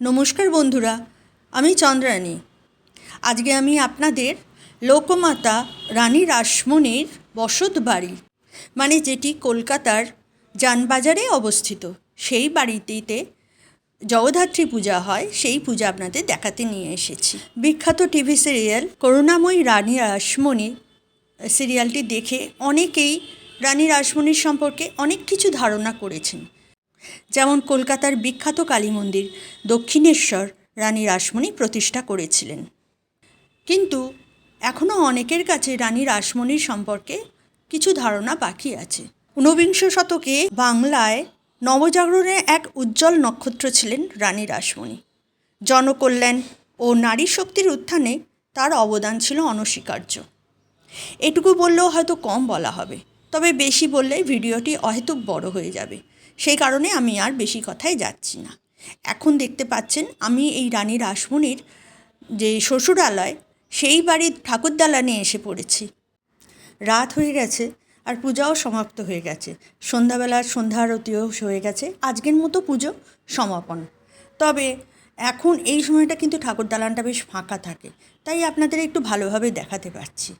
নমস্কার বন্ধুরা, আমি চন্দ্রানী আজকে আমি আপনাদের লোকমাতা রানী রাসমণির বসত বাড়ি মানে যেটি কলকাতার যানবাজারে অবস্থিত, সেই বাড়িটিতে জগদ্ধাত্রী পূজা হয়, সেই পূজা আপনাদের দেখাতে নিয়ে এসেছি। বিখ্যাত টিভি সিরিয়াল করুণাময়ী রানী রাসমণি সিরিয়ালটি দেখে অনেকেই রানী রাসমণির সম্পর্কে অনেক কিছু ধারণা করেছেন। যেমন কলকাতার বিখ্যাত কালী মন্দির, দক্ষিণেশ্বর রানী রাসমণি প্রতিষ্ঠা করেছিলেন। কিন্তু এখনও অনেকের কাছে রানী রাসমণির সম্পর্কে কিছু ধারণা বাকি আছে। ঊনবিংশ শতকে বাংলায় নবজাগরণের এক উজ্জ্বল নক্ষত্র ছিলেন রানী রাসমণি। জনকল্যাণ ও নারী শক্তির উত্থানে তার অবদান ছিল অনস্বীকার্য। এটুকু বললেও হয়তো কম বলা হবে। তবে বেশি বললে ভিডিওটি অহেতুক বড় হয়ে যাবে। সেই কারণে আমি আর বেশি কথায় যাচ্ছি না। এখন দেখতে পাচ্ছেন, আমি এই রানী রাসমণির যে শ্বশুরালয়, সেই বাড়ির ঠাকুর দালানে এসে পড়েছি। রাত হয়ে গেছে আর পূজাও সমাপ্ত হয়ে গেছে। সন্ধ্যাবেলার সন্ধ্যা আরতিও হয়ে গেছে। আজকের মতো পুজো সমাপন। তবে এখন এই সময়টা কিন্তু ঠাকুর দালানটা বেশ ফাঁকা থাকে, তাই আপনাদের একটু ভালোভাবে দেখাতে পারছি।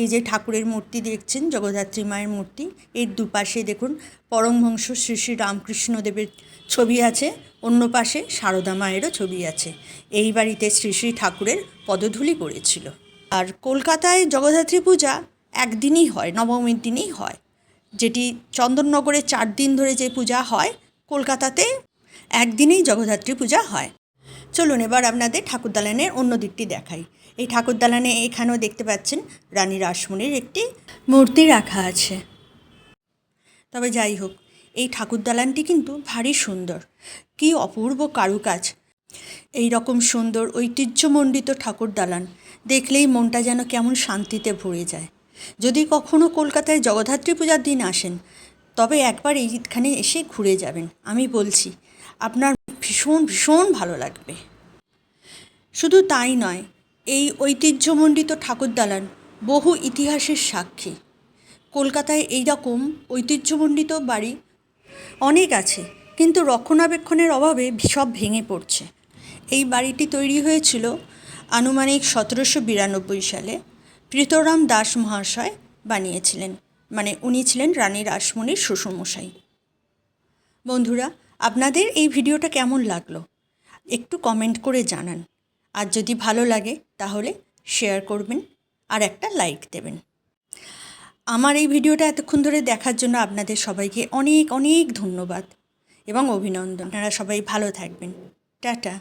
এই যে ঠাকুরের মূর্তি দেখছেন, জগদ্ধাত্রী মায়ের মূর্তি, এর দুপাশে দেখুন, পরমহংস শ্রী শ্রী রামকৃষ্ণদেবের ছবি আছে, অন্য পাশে সারদা মায়েরও ছবি আছে। এই বাড়িতে শ্রী শ্রী ঠাকুরের পদধূলি পড়েছিল। আর কলকাতায় জগদ্ধাত্রী পূজা একদিনই হয়, নবমীর দিনই হয়। যেটি চন্দননগরে চার দিন ধরে যে পূজা হয়, কলকাতাতে একদিনেই জগদ্ধাত্রী পূজা হয়। চলুন এবার আপনাদের ঠাকুর দালানের অন্য দিকটি দেখাই। এই ঠাকুর দালানে এখানেও দেখতে পাচ্ছেন রানী রাসমণির একটি মূর্তি রাখা আছে। তবে যাই হোক, এই ঠাকুর দালানটি কিন্তু ভারী সুন্দর। কী অপূর্ব কারুকাজ। এই রকম সুন্দর, ঐতিহ্যমণ্ডিত ঠাকুর দালান দেখলেই মনটা যেন কেমন শান্তিতে ভরে যায়। যদি কখনও কলকাতায় জগদ্ধাত্রী পূজার দিন আসেন, তবে একবার এইখানে এসে ঘুরে যাবেন। আমি বলছি, আপনার ভীষণ ভীষণ ভালো লাগবে। শুধু তাই নয়, এই ঐতিহ্যমণ্ডিত ঠাকুর দালান বহু ইতিহাসের সাক্ষী। কলকাতায় এই রকম ঐতিহ্যমণ্ডিত বাড়ি অনেক আছে, কিন্তু রক্ষণাবেক্ষণের অভাবে সব ভেঙে পড়ছে। এই বাড়িটি তৈরি হয়েছিল আনুমানিক সতেরোশো বিরানব্বই সালে প্রীতরাম দাস মহাশয় বানিয়েছিলেন মানে উনি ছিলেন রানী রাসমণির শ্বশুরমশাই। বন্ধুরা আপনাদের এই ভিডিওটা কেমন লাগল? একটু কমেন্ট করে জানান। আর যদি ভালো লাগে, তাহলে শেয়ার করবেন আর একটা লাইক দেবেন। আমার এই ভিডিওটা এতক্ষণ ধরে দেখার জন্য আপনাদের সবাইকে অনেক অনেক ধন্যবাদ এবং অভিনন্দন। আপনারা সবাই ভালো থাকবেন। টাটা।